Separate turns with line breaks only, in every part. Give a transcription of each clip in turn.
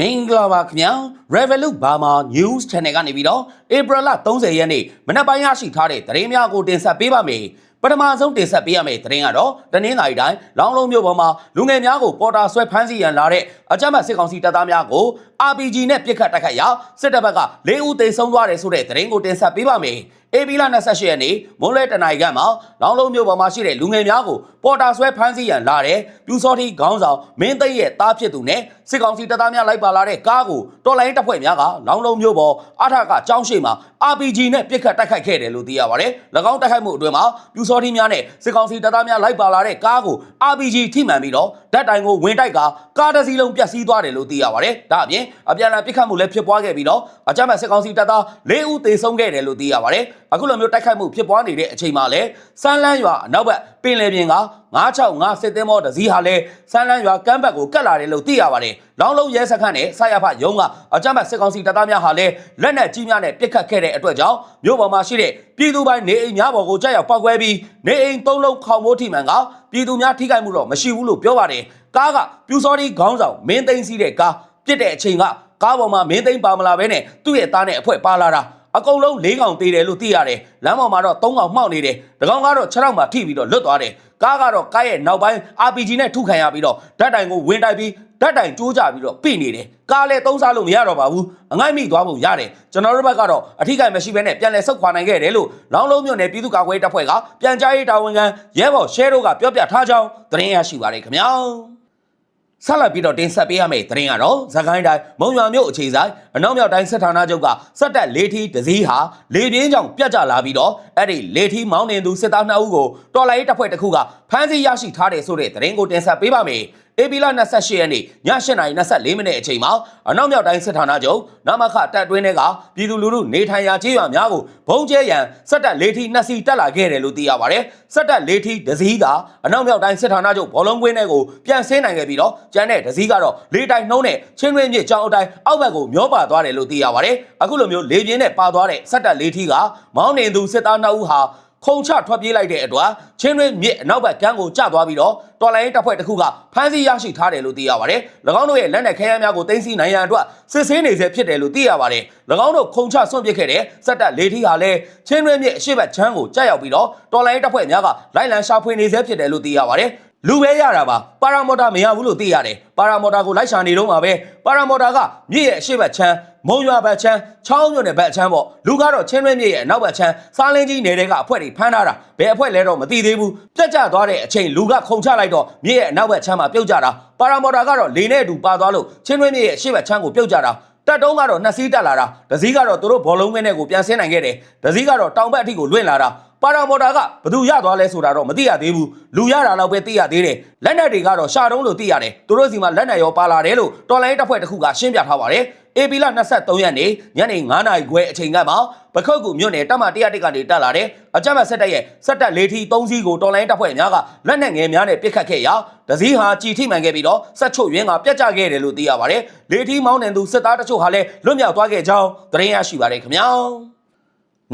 မင်္ဂလာပါခင်ဗျာ Revolut Burma News Channel ကနေပြီးတော့ April 30ရက်နေ့မနက်ပိုင်းရရှိထားတဲ့သတင်းများကိုတင်ဆက်ပေးပါမယ်ပထမဆုံးတင်ဆက်ပေးရမယ့်သတင်းကတော့တနင်္လာရီတိုင်းလောင်းလုံးမြို့ပေါ်မှာလူငယ်များကိုပေါ်တာဆွဲဖမ်းဆီးရန်လာတဲ့အကြမ်းဖက်စစ်ကောင်စီတပ်သားများကို RPG နဲ့ပစ်ခတ်တိုက်ခိုက်ရာစစ်တပ်ဘက်က၄ဦးသေဆုံးသွားတယ်ဆိုတဲ့သတင်းကိုတင်ဆက်ပေးပါမယ်အေဘီလာ28ရက်နေ့မွန်းလဲတနိုင်ခန့်မှာလောင်းလုံးမြို့ပေါ်မှာရှိတဲ့လူငယ်များကိုပေါ်တာဆွဲဖမ်းဆီးရန်လာတဲ့ပြူစောတိခေါင်းဆောင်မင်းသိရဲ့တားဖြစ်သူနဲ့စစ်ကောင်စီတပ်သားများလိုက်ပါလာတဲ့ကားကိုတော်လိုင်းတပ်ဖွဲ့များကလောင်းလုံးမြို့ပေါ်အထက်ကကြောင်းရှိမှာ RPG နဲ့ပစ်ခတ်တိုက်ခိုက်ခဲ့တယ်လို့သိရပါတယ်။၎င်းတိုက်ခိုက်မှုအတွင်းမှာပြူစောတိများနဲ့စစ်ကောင်စီတပ်သားများလိုက်ပါလာတဲ့ကားကို RPG ထိမှန်ပြီးတော့ဓာတ်တိုင်ကိုဝင်တိုက်ကကားတစ်စီးလုံးပျက်စီးသွားတယ်လို့သိရပါတယ်။ဒါအပြင်အပြန်အလှန်ပစ်ခတ်မှုလည်းဖြစ်ပွားခဲ့ပြီးတော့အကြမ်းဖက်စစ်ကောင်စီတပ်သား၄ဦးသေဆုံးခဲ့တယ်လို့သိရပါတယ်။အခုလိုမျိုးတိုက်ခိုက်မှုဖြစ်ပွားနေတဲ့အချိန်မှာလည်းစမ်းလန်းရွာအနောက်ဘက်ပင်လယ်ပြင်က965စစ်သင်းမောတစည်းဟာလည်းစမ်းလန်းရွာကမ်းဘက်ကိုကတ်လာတယ်လို့သိရပါတယ်။လောင်းလုံးရဲစခန်းနဲ့ဆရာဖရုံးကအကြမ်းဖက်စစ်ကောင်စီတပ်သားများဟာလည်းလက်နက်ကြီးများနဲ့ပစ်ခတ်ခဲ့တဲ့အတွက်ကြောင့်မြို့ပေါ်မှာရှိတဲ့ပြည်သူပိုင်းနေအိမ်များပေါ်ကိုကြောက်ရောက်ပောက်ကွဲပြီးနေအိမ်သုံးလုံးခေါင်မိုးထိမှန်ကပြည်သူများထိခိုက်မှုတော့မရှိဘူးလို့ပြောပါတယ်။ကားကပြူစောတိခေါင်းဆောင်မင်းသိန်းစီးတဲ့ကား ပြစ်တဲ့အချိန်ကကားပေါ်မှာမင်းသိန်းပါမလာဘဲနဲ့သူ့ရဲ့သားနဲ့အဖွဲပါလာတာအကုန်လုံး၄កောင်သေးတယ်လို့သိရတယ်လမ်းပေါ်မှာတော့၃កောင်မှောက်နေတယ်တကောင်ကတော့6ရောက်မှထိပြီးတော့လွတ်သွားတယ်ကားကတော့ကားရဲ့နောက်ပိုင်း RPG နဲ့ထုခံရပြီးတော့ဓာတ်တိုင်ကိုဝင်တိုက်ပြီးဓာတ်တိုင်ကျိုးကြပြီးတော့ပြိနေတယ်ကားလည်းသုံးစားလို့မရတော့ပါဘူးအငိုက်မိသွားပုံရတယ်ကျွန်တော်တို့ဘက်ကတော့အထီးကမရှိဘဲနဲ့ပြန်လည်ဆုတ်ခွာနိုင်ခဲ့တယ်လို့လောင်းလုံးမြို့နယ်ပြည်သူ့ကာကွယ်ရေးတပ်ဖွဲ့ကပြန်ကြားရေးတာဝန်ခံရဲဘော်ရှဲတို့ကပြောပြထားကြောင်းသတင်းရရှိပါတယ်ခင်ဗျာ ဆက်လက်ပြီးတော့တင်ဆက်ပေးရမယ့်သတင်းကတော့ဇကိုင်းတိုင်းမုံရွာမြို့အခြေဆိုင်အနောက်မြောက်တိုင်းစစ်ဌာနချုပ်ကစက်တက်လေးထီးတစည်းဟာလေပြင်းကြောင့်ပြတ်ကျလာပြီးတော့အဲ့ဒီလေထီးမောင်းနေသူစစ်သား2ဦးကိုတော်လိုင်းတပ်ဖွဲ့တစ်ခုကဖမ်းဆီးရရှိထားတယ်ဆိုတဲ့သတင်းကိုတင်ဆက်ပေးပါမယ်။ အေပီလာ28ရက်နေ့ည8:24မိနစ်အချိန်မှာအနောက်မြောက်တိုင်းစစ်ဌာနချုပ်နမခတပ်တွင်းထဲကပြည်သူလူထုနေထိုင်ရာခြေရွာများကိုဘုံကျဲရန်စက်တက်လေးထီးနှစ်စီတက်လာခဲ့တယ်လို့သိရပါတယ်။စက်တက်လေးထီးတစည်းကအနောက်မြောက်တိုင်းစစ်ဌာနချုပ်ဘောလုံးကွင်းထဲကိုပြန်ဆင်းနိုင်ခဲ့ပြီးတော့ကျန်တဲ့တစည်းကတော့လေးတိုင်နှုံးနဲ့ချင်းတွင်းမြစ်ကြောင်းအတိုင်းအောက်ဘက်ကိုမျောပါသွားတယ်လို့သိရပါတယ်။အခုလိုမျိုးလေပြင်းနဲ့ပါသွားတဲ့စက်တက်လေးထီးကမောင်းနေသူစစ်သား2ဦးဟာ ခုံချထွက်ပြေးလိုက်တဲ့အတွက်ချင်းတွင်းမြစ်အနောက်ဘက်ကမ်းကိုကျသွားပြီးတော့တော်လိုင်းတပ်ဖွဲ့တစ်ခုကဖမ်းဆီးရရှိထားတယ်လို့သိရပါတယ်။၎င်းတို့ရဲ့လက်နက်ခဲယမ်းများကိုတင်စီနိုင်ရန်အတွက်စစ်ဆေးနေဆဲဖြစ်တယ်လို့သိရပါတယ်။၎င်းတို့ခုံချဆွန့်ပစ်ခဲ့တဲ့စက်တပ်လေးထီးဟာလည်းချင်းတွင်းမြစ်အရှိတ်ချမ်းကိုကျရောက်ပြီးတော့တော်လိုင်းတပ်ဖွဲ့များကလိုက်လံရှာဖွေနေဆဲဖြစ်တယ်လို့သိရပါတယ်။လူပဲရတာပါပါရာမော်တာမရဘူးလို့သိရတယ်ပါရာမော်တာကိုလိုက်ရှာနေတော့မှာပဲပါရာမော်တာကမြစ်ရဲ့အရှိတ်ချမ်း မုံရွာဘက်ချမ်းချောင်းမြို့နယ်ဘက်ချမ်းပေါ့လူကတော့ချင်းရွဲမြစ်ရဲ့အနောက်ဘက်ချမ်းစားလင်းကြီးနယ်တဲ့ကအဖွဲတွေဖမ်းထားတာဘယ်အဖွဲလဲတော့မသိသေးဘူးပြက်ကျသွားတဲ့အချိန်လူကခုံချလိုက်တော့မြစ်ရဲ့အနောက်ဘက်ချမ်းမှာပြုတ်ကြတာပါရာမော်တာကတော့လေနဲ့အတူပါသွားလို့ချင်းရွဲမြစ်ရဲ့အရှိတ်ချမ်းကိုပြုတ်ကြတာတက်တုံးကတော့နှစ်စီးတက်လာတာဒစည်းကတော့သူတို့ဘောလုံးဝင်းထဲကိုပြန်ဆင်းနိုင်ခဲ့တယ်ဒစည်းကတော့တောင်ဘက်အထိကိုလွင့်လာတာပါရာမော်တာကဘသူရသွားလဲဆိုတာတော့မသိရသေးဘူးလူရတာတော့ပဲသိရသေးတယ်လက်နက်တွေကတော့ရှာတုံးလို့သိရတယ်သူတို့စီမှာလက်နက်ရောပါလာတယ်လို့တော်လိုင်းတပ်ဖွဲ့တစ်ခုကရှင်းပြထားပါတယ် အေပီလာ23ရက်နေ့ညနေ9နာရီခွဲအချိန်ကမှပခုတ်ကူမြို့နယ်တပ်မ101ကနေတက်လာတဲ့အကြမ်းဖက်စစ်တပ်ရဲ့စစ်တပ်လေးထီ3စီးကိုတော်လိုင်းတပ်ဖွဲ့များကလက်နက်ငယ်များနဲ့ပစ်ခတ်ခဲ့ရာဒစည်းဟာကြည်ထိမှန်ခဲ့ပြီးတော့ဆက်ချုပ်ရင်းကပြတ်ကျခဲ့တယ်လို့သိရပါတယ်လေးထီမောင်းနေသူစစ်သားတချို့ဟာလည်းလွတ်မြောက်သွားခဲ့ကြောင်းသတင်းရရှိပါတယ်ခင်ဗျာ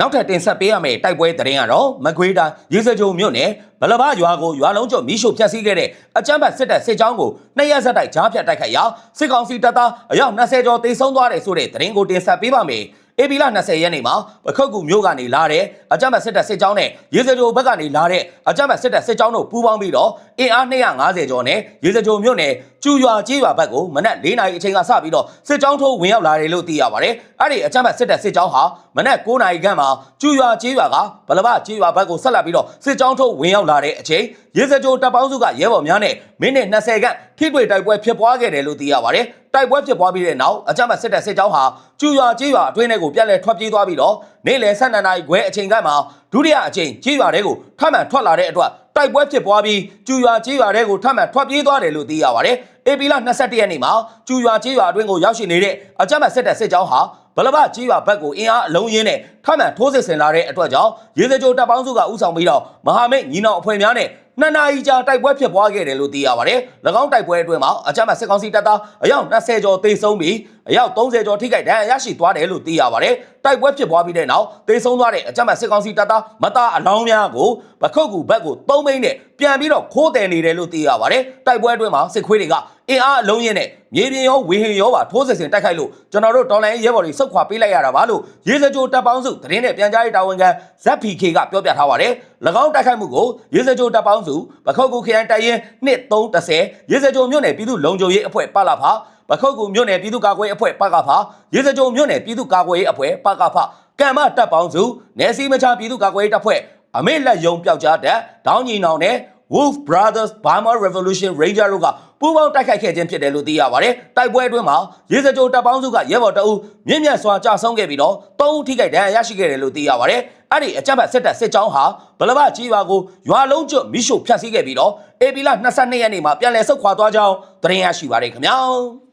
နောက်ထပ်တင်ဆက်ပေးရမယ့်တိုက်ပွဲသတင်းကတော့မကွေးတိုင်းရေစကြိုမြို့နယ်ဗလဘရွာကိုရွာလုံးကျော်မီးရှို့ဖျက်ဆီးခဲ့တဲ့အကြမ်းဖက်စစ်တပ်စစ်ကြောင်းကိုနှစ်ရက်ဆက်တိုက်ကြားဖြတ်တိုက်ခိုက်ရာစစ်ကောင်စီတပ်သားအယောက်20ကျော်တေဆုံးသွားတယ်ဆိုတဲ့သတင်းကိုတင်ဆက်ပေးပါမယ်။ အေပီလာ20ရက်နေ့မှာပခုတ်ကူမြို့ကနေလာတဲ့အကြမ်းဖက်စစ်တပ်စစ်ကြောင်းနဲ့ရေစကြိုဘက်ကနေလာတဲ့အကြမ်းဖက်စစ်တပ်စစ်ကြောင်းတို့ပူးပေါင်းပြီးတော့အင်အား250ကျော်နဲ့ရေစကြိုမြို့နယ်ကျူရွာကျေးရွာဘက်ကိုမနက်၄နာရီအချိန်ကစပြီးတော့စစ်ကြောင်းထိုးဝင်ရောက်လာတယ်လို့သိရပါတယ်။အဲ့ဒီအကြမ်းဖက်စစ်တပ်စစ်ကြောင်းဟာမနက်9နာရီခန့်မှာကျူရွာကျေးရွာကဗလဘကျေးရွာဘက်ကိုဆက်လက်ပြီးတော့စစ်ကြောင်းထိုးဝင်ရောက်လာတဲ့အချိန်ရေစကြိုတပ်ပေါင်းစုကရဲဘော်များနဲ့မိနစ်20ခန့်ထိတွေ့တိုက်ပွဲဖြစ်ပွားခဲ့တယ်လို့သိရပါတယ်။ တိုက်ပွဲဖြစ်ပွားပြီးတဲ့နောက်အကြမ်းဖက်စစ်တပ်စစ်ကြောင်းဟာကျူရွာကျေးရွာအတွင်းထဲကိုပြန်လည်ထွက်ပြေးသွားပြီးတော့နေ့လယ်12နာရီခွဲအချိန်ကမှဒုတိယအချိန်ကျေးရွာတဲကိုထပ်မံထွက်လာတဲ့အတွက်တိုက်ပွဲဖြစ်ပွားပြီးကျူရွာကျေးရွာတဲကိုထပ်မံထွက်ပြေးသွားတယ်လို့သိရပါတယ်။အေပီလာ22ရက်နေ့မှာကျူရွာကျေးရွာအတွင်းကိုရောက်ရှိနေတဲ့အကြမ်းဖက်စစ်တပ်စစ်ကြောင်းဟာဗလဘကြီးရွာဘက်ကိုအင်အားအလုံးရင်းနဲ့ထပ်မံထိုးစစ်ဆင်လာတဲ့အတွက်ကြောင့်ရေစကြိုတပ်ပေါင်းစုကဥဆောင်ပြီးတော့မဟာမိတ်ညီနောင်အဖွဲ့များနဲ့ နှစ်နာရီကြာတိုက်ပွဲဖြစ်ပွားခဲ့တယ်လို့သိရပါတယ်။၎င်းတိုက်ပွဲအတွင်းမှာအကြမ်းဖက်စစ်ကောင်စီတပ်သားအယောက်20ကျော်သေဆုံးပြီးအယောက်30ကျော်ထိခိုက်ဒဏ်ရာရရှိသွားတယ်လို့သိရပါတယ်။တိုက်ပွဲဖြစ်ပွားပြီးတဲ့နောက်သေဆုံးသွားတဲ့အကြမ်းဖက်စစ်ကောင်စီတပ်သားမသားအလောင်းများကိုပခုတ်ကူဘက်ကို3မိနစ်နဲ့ ပြန်ပြီးတော့ခိုးတယ်နေတယ်လို့သိရပါတယ်တိုက်ပွဲအတွင်းမှာစစ်ခွေးတွေကအင်အားအလုံးရင်းနဲ့မြေပြင်ရောဝေဟင်ရောပါထိုးစစ်ဆင်တိုက်ခိုက်လို့ကျွန်တော်တို့တော်လိုင်းရဲဘော်တွေစုခွာပေးလိုက်ရတာပါလို့ရေစကြိုတပ်ပေါင်းစုသတင်းနဲ့ပြန်ကြားရေးတာဝန်ခံ ZPK ကပြောပြထားပါတယ်၎င်းတိုက်ခိုက်မှုကိုရေစကြိုတပ်ပေါင်းစုပခုတ်ကူခရိုင်တိုင်ရင်2310ရေစကြိုမြို့နယ်ပြည်သူ့လုံခြုံရေးအဖွဲ့ပလာဖာပခုတ်ကူမြို့နယ်ပြည်သူ့ကာကွယ်ရေးအဖွဲ့ပကဖာရေစကြိုမြို့နယ်ပြည်သူ့ကာကွယ်ရေးအဖွဲ့ပကဖာကံမတပ်ပေါင်းစုနယ်စည်းမခြားပြည်သူ့ကာကွယ်ရေးတပ်ဖွဲ့ အမေလက်ယုံပျောက်ကြားတပ်ဒေါင်းညီနောင်နဲ့ Wolf Brothers Burma Revolution Ranger တို့ကပူးပေါင်းတိုက်ခိုက်ခဲ့ခြင်းဖြစ်တယ်လို့သိရပါတယ်။တိုက်ပွဲအတွင်းမှာရေစကြိုတပ်ပေါင်းစုကရဲဘော်တအုပ်မြင့်မြတ်စွာကြာဆုံးခဲ့ပြီးတော့သုံးဦးထိခိုက်ဒဏ်ရာရရှိခဲ့တယ်လို့သိရပါတယ်။အဲ့ဒီအကြမ်းဖက်စစ်တပ်စစ်ကြောင်းဟာဗလဘကြီးပါကိုရွာလုံးကျွတ်မိရှို့ဖျက်ဆီးခဲ့ပြီးတော့အေပီလာ22ရက်နေ့မှာပြန်လည်ဆုတ်ခွာသွားကြောင်းသတင်းရရှိပါတယ်ခင်ဗျာ။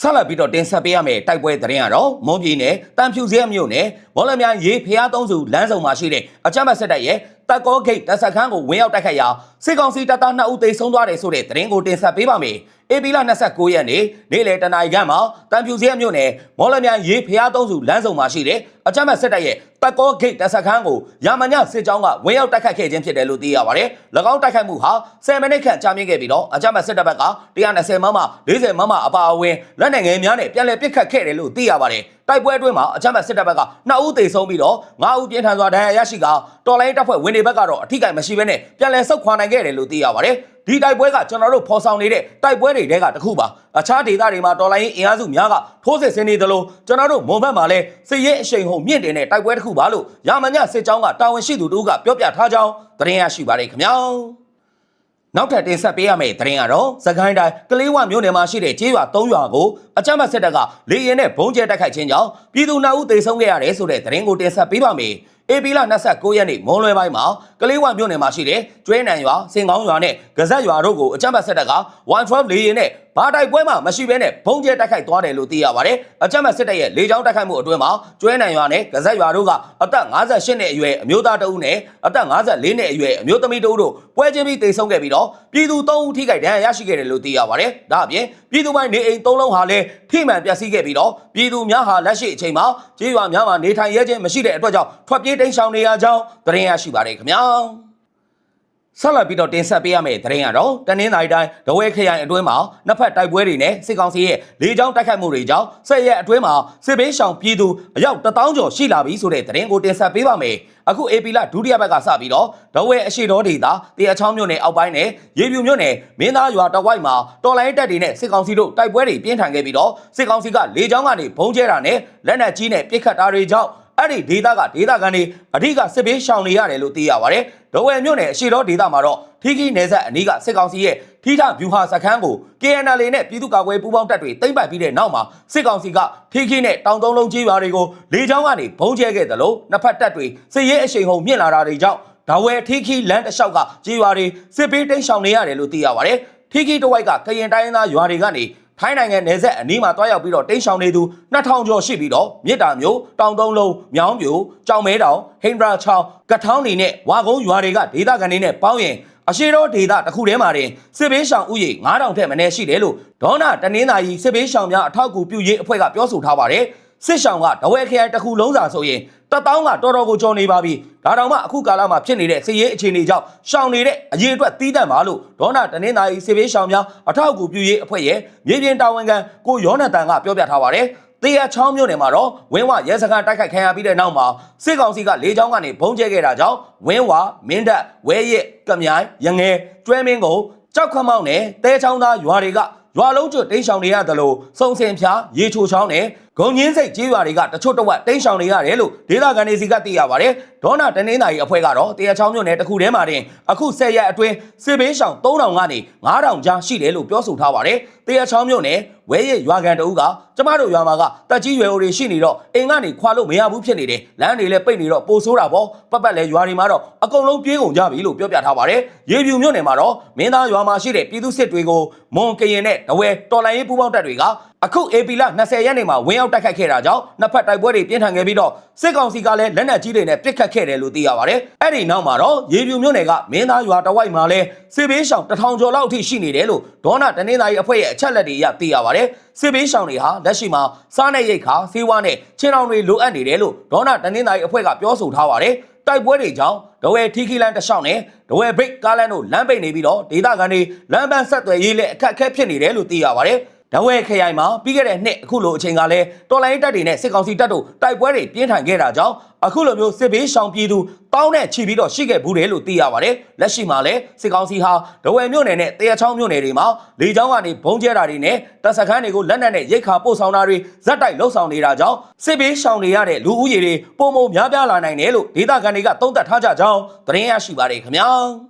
ဆက်လက်ပြီးတော့တင်ဆက်ပေးရမယ့်တိုက်ပွဲသတင်းကတော့မွန်ပြည်နယ်တန်ဖြူစဲမြို့နယ်မော်လမြိုင်ရေဖျားသုံးစုလမ်းစုံမှာရှိတဲ့အကြမ်းဖက်စစ်တပ်ရဲ့တက်ကောဂိတ်တပ်စခန်းကိုဝင်ရောက်တိုက်ခိုက်ရာစစ်ကောင်စီတပ်သား2ဦးသေဆုံးသွားတယ်ဆိုတဲ့သတင်းကိုတင်ဆက်ပေးပါမယ်။အေပီလာ29ရက်နေ့နေ့လယ်တနာရီခန့်မှာတန်ဖြူစဲမြို့နယ်မော်လမြိုင်ရေဖျားသုံးစုလမ်းစုံမှာရှိတဲ့အကြမ်းဖက်စစ်တပ်ရဲ့ တက်ကောဂိတ်တပ်စခန်းကိုရာမညစစ်ကြောင်းကဝင်ရောက်တိုက်ခိုက်ခဲ့ခြင်းဖြစ်တယ်လို့သိရပါတယ်။၎င်းတိုက်ခိုက်မှုဟာ10မိနစ်ခန့်ကြာမြင့်ခဲ့ပြီးတော့အကြမ်းဖက်စစ်တပ်ဘက်က120မမ40မမအပါအဝင်လက်နက်ငယ်များနဲ့ပြန်လည်ပစ်ခတ်ခဲ့တယ်လို့သိရပါတယ်။တိုက်ပွဲအတွင်းမှာအကြမ်းဖက်စစ်တပ်ဘက်က2ဦးသေဆုံးပြီးတော့9ဦးပြင်းထန်စွာဒဏ်ရာရရှိကတော်လိုင်းတပ်ဖွဲ့ဝင်တွေဘက်ကတော့အထိကိမရှိဘဲနဲ့ပြန်လည်ဆုတ်ခွာနိုင်ခဲ့တယ်လို့သိရပါတယ်။ ဒီတိုက်ပွဲကကျွန်တော်တို့ဖော်ဆောင်နေတဲ့တိုက်ပွဲတွေတဲကတစ်ခုပါအခြားဒေသတွေမှာတော်လိုင်းအင်အားစုများကထိုးစစ်ဆင်နေသလိုကျွန်တော်တို့မွန်ဘက်မှာလည်းစစ်ရေးအရှိန်ဟုန်မြင့်တင်တဲ့တိုက်ပွဲတစ်ခုပါလို့ရာမညစစ်ကြောင်းကတာဝန်ရှိသူတို့ကပြောပြထားကြောင်းသတင်းရရှိပါတယ်ခင်ဗျာ။နောက်ထပ်တင်ဆက်ပေးရမယ့်သတင်းကတော့စကိုင်းတိုင်းကလေးဝမြို့နယ်မှာရှိတဲ့ကျေးရွာ၃ရွာကိုအကြမ်းဖက်စစ်တပ်ကလေရင်နဲ့ဘုံကျဲတိုက်ခိုက်ခြင်းကြောင့်ပြည်သူနှစ်ဦးသေဆုံးခဲ့ရတယ်ဆိုတဲ့သတင်းကိုတင်ဆက်ပေးပါမယ်။ အေပီလာ29ရက်နေ့မွန်လွယ်ပိုင်းမှာကလေးဝမြို့နယ်မှာရှိတဲ့ကျွဲနံရွာစင်ကောင်းရွာနဲ့ဂဇက်ရွာတို့ကိုအကြမ်းဖက်စစ်တပ်က112လေရင်နဲ့ဘာတိုက်ပွဲမှမရှိဘဲနဲ့ဘုံကျဲတိုက်ခိုက်သွားတယ်လို့သိရပါတယ်။အကြမ်းဖက်စစ်တပ်ရဲ့လေကြောင်းတိုက်ခိုက်မှုအတွင်းမှာကျွဲနံရွာနဲ့ဂဇက်ရွာတို့ကအသက်58နှစ်အရွယ်အမျိုးသားတဦးနဲ့အသက်54နှစ်အရွယ်အမျိုးသမီးတဦးတို့ပွဲချင်းပြီးသေဆုံးခဲ့ပြီးတော့ပြည်သူ3ဦးထိခိုက်ဒဏ်ရာရရှိခဲ့တယ်လို့သိရပါတယ်။ဒါအပြင်ပြည်သူပိုင်းနေအိမ်3လုံးဟာလည်းထိမှန်ပျက်စီးခဲ့ပြီးတော့ပြည်သူများဟာလက်ရှိအချိန်မှာကျေးရွာများမှာနေထိုင်ရဲခြင်းမရှိတဲ့အတွက်ကြောင့်ထွက်ပြေးတိမ်းရှောင်နေရကြောင်းသတင်းရရှိပါတယ်ခင်ဗျာ။ ဆက်လက်ပြီးတော့တင်ဆက်ပေးရမယ့်သတင်းကတော့တနင်္သာရီတိုင်းဒဝဲခရိုင်အတွင်းမှာနှစ်ဖက်တိုက်ပွဲတွေနဲ့စစ်ကောင်စီရဲ့လေကြောင်းတိုက်ခိုက်မှုတွေကြောင့်ဆက်ရက်အတွင်းမှာစစ်ဘေးရှောင်ပြည်သူအယောက်1000ကျော်ရှိလာပြီဆိုတဲ့သတင်းကိုတင်ဆက်ပေးပါမယ်။အခု AP လဒုတိယဘက်ကစပြီးတော့ဒဝဲအရှိတော်ဒေသတရားချောင်းမြို့နယ်အောက်ပိုင်းနဲ့ရေပြူမြို့နယ်မင်းသားရွာတဝိုက်မှာတော်လိုင်းတပ်တွေနဲ့စစ်ကောင်စီတို့တိုက်ပွဲတွေပြင်းထန်ခဲ့ပြီးတော့စစ်ကောင်စီကလေကြောင်းကနေဘုံကျဲတာနဲ့လက်နက်ကြီးနဲ့ပစ်ခတ်တာတွေကြောင့် အဲ့ဒီဒေသကဒေသခံတွေအဓိကစစ်ဘေးရှောင်နေရတယ်လို့သိရပါတယ်။ဒဝဲမြို့နယ်အရှိတော်ဒေသမှာတော့ထီခီနယ်ဆက်အနီးကစစ်ကောင်စီရဲ့ထိထဗျူဟာစခန်းကို KNL နဲ့ပြည်သူ့ကာကွယ်ပူးပေါင်းတပ်တွေသိမ်းပိုက်ပြီးတဲ့နောက်မှာစစ်ကောင်စီကထီခီနဲ့တောင်သုံးလုံးကြီးရွာတွေကိုလေကြောင်းကနေဘုံကျဲခဲ့တယ်လို့နှစ်ဖက်တပ်တွေစစ်ရေးအရှိန်ဟုန်မြင့်လာတာတွေကြောင့်ဒါဝဲထီခီလမ်းတစ်လျှောက်ကကြီးရွာတွေစစ်ပေးတိမ်းရှောင်နေရတယ်လို့သိရပါတယ်။ထီခီတဝိုက်ကကရင်တိုင်းရင်းသားရွာတွေကနေ ထိုင်းနိုင်ငံနယ်စပ်အနီးမှာတွားရောက်ပြီးတော့တိမ်းရှောင်နေသူ2000ကျော်ရှိပြီးတော့မြစ်တာမျိုးတောင်သုံးလုံးမြောင်းပြိုကြောင်မဲတောင်ဟိန္ဒရာချောင်းကထောင်းနေနဲ့ဝါကုန်းရွာတွေကဒေသခံတွေနဲ့ပေါင်းရင်အရှိတော်ဒေသတစ်ခုထဲမှာတင်စစ်ဘေးရှောင်ဥယေ9000ထက်မနည်းရှိတယ်လို့ဒေါနာတနင်္သာရီစစ်ဘေးရှောင်များအထောက်အကူပြုရေးအဖွဲ့ကပြောဆိုထားပါတယ် စစ်ရှောင်ကဒဝဲခရိုင်တစ်ခုလုံးစာဆိုရင်တပေါင်းကတော်တော်ကိုကြော်နေပါပြီဒါတောင်မှအခုကာလမှာဖြစ်နေတဲ့စစ်ရေးအခြေအနေကြောင့်ရှောင်နေတဲ့အရေးအတွက်တီးတန့်ပါလို့ဒေါနာတနင်္သာရီစစ်ဘေးရှောင်များအထောက်အကူပြုရေးအဖွဲ့ရဲ့မြေပြင်တာဝန်ခံကိုယောနသန်ကပြောပြထားပါတယ်တေရချောင်းမြို့နယ်မှာတော့ဝင်းဝရဲစခန်းတိုက်ခိုက်ခံရပြီးတဲ့နောက်မှာစစ်ကောင်စီကလေကြောင်းကနေဘုံကျဲခဲ့တာကြောင့်ဝင်းဝမင်းတပ်ဝဲရစ်ကမြိုင်ရငယ်ကျွဲမင်းကုန်းကြောက်ခမောက်နဲ့တဲချောင်းသားရွာတွေကရွာလုံးကျွတ်တိမ်းရှောင်နေရတယ်လို့စုံစင်ဖျားရေချိုချောင်းနဲ့ ဂုံညင်းစိတ်ကြေးရွာတွေကတချို့တဝက်တိမ်းရှောင်နေရတယ်လို့ဒေသခံတွေစီကသိရပါတယ်ဒေါနာတနင်္သာရီအဖွဲ့ကတော့တရားချောင်းမြို့နယ်တစ်ခုထဲမှာတင်အခုဆက်ရက်အတွင်းစစ်ဘေးရှောင်3000ကနေ9000ကြားရှိတယ်လို့ပြောဆိုထားပါတယ်တရားချောင်းမြို့နယ် ဝဲရရွာကန်တအုပ်ကကျမတို့ရွာမှာကတက်ကြီးရွယ်အိုတွေရှိနေတော့အိမ်ကနေခွာလို့မရဘူးဖြစ်နေတယ်လမ်းတွေလည်းပိတ်နေတော့ပိုဆိုးတာပေါ့ပတ်ပတ်လဲရွာတွေမှာတော့အကုန်လုံးပြေးကုန်ကြပြီလို့ပြောပြထားပါတယ်ရေပြူမြို့နယ်မှာတော့မင်းသားရွာမှာရှိတဲ့ပြည်သူစစ်တွေကိုမွန်ကရင်နဲ့ဒဝဲတော်လိုင်းရေးပူးပေါင်းတပ်တွေကအခု AP လ20ရက်နေ့မှာဝင်ရောက်တိုက်ခိုက်ခဲ့တာကြောင့်နှစ်ဖက်တိုက်ပွဲတွေပြင်းထန်ခဲ့ပြီးတော့စစ်ကောင်စီကလည်းလက်နက်ကြီးတွေနဲ့ပစ်ခတ်ခဲ့တယ်လို့သိရပါတယ်အဲ့ဒီနောက်မှာတော့ရေပြူမြို့နယ်ကမင်းသားရွာတဝိုက်မှာလည်းစစ်ဘေးရှောင်တထောင်ကျော်လောက်အထိရှိနေတယ်လို့ဒေါနာတနင်္သာရီအဖွဲ့ရဲ့အချက်လက်တွေအရသိရပါတယ်စစ်ဘေးရှောင်တွေဟာလက်ရှိမှာစားနဲ့ရိတ်ခါဆေးဝါးနဲ့ချင်းအောင်တွေလိုအပ်နေတယ်လို့ဒေါနာတနင်္သာရီအဖွဲ့ကပြောဆိုထားပါတယ်တိုက်ပွဲတွေကြောင့်ဒဝဲထီခီလန်တစ်လျှောက်နဲ့ဒဝဲဘရိတ်ကားလန်တို့လမ်းပိတ်နေပြီးတော့ဒေသခံတွေလမ်းပန်းဆက်သွယ်ရေးလည်းအခက်အခဲဖြစ်နေတယ်လို့သိရပါတယ်။ ဒဝဲခရိုင်မှာပြီးခဲ့တဲ့နှစ်အခုလိုအချိန်ကလည်းတော်လိုင်းတပ်တွေနဲ့စစ်ကောင်စီတပ်တို့တိုက်ပွဲတွေပြင်းထန်ခဲ့တာကြောင့်အခုလိုမျိုးစစ်ဘေးရှောင်ပြည်သူတောင်းနဲ့ချီပြီးတော့ရှိခဲ့ဘူးတယ်လို့သိရပါတယ်။လက်ရှိမှာလည်းစစ်ကောင်စီဟာဒဝဲမြို့နယ်နဲ့တရချောင်းမြို့နယ်တွေမှာလေကြောင်းကနေဘုံကျဲတာတွေနဲ့တပ်စခန်းတွေကိုလက်နက်နဲ့ရိတ်ခါပို့ဆောင်တာတွေဇက်တိုက်လှုပ်ဆောင်နေတာကြောင့်စစ်ဘေးရှောင်နေရတဲ့လူဦးရေတွေပုံမများပြားလာနိုင်တယ်လို့ဒေသခံတွေကသုံးသပ်ထားကြကြောင်းသတင်းရရှိပါတယ်ခင်ဗျာ။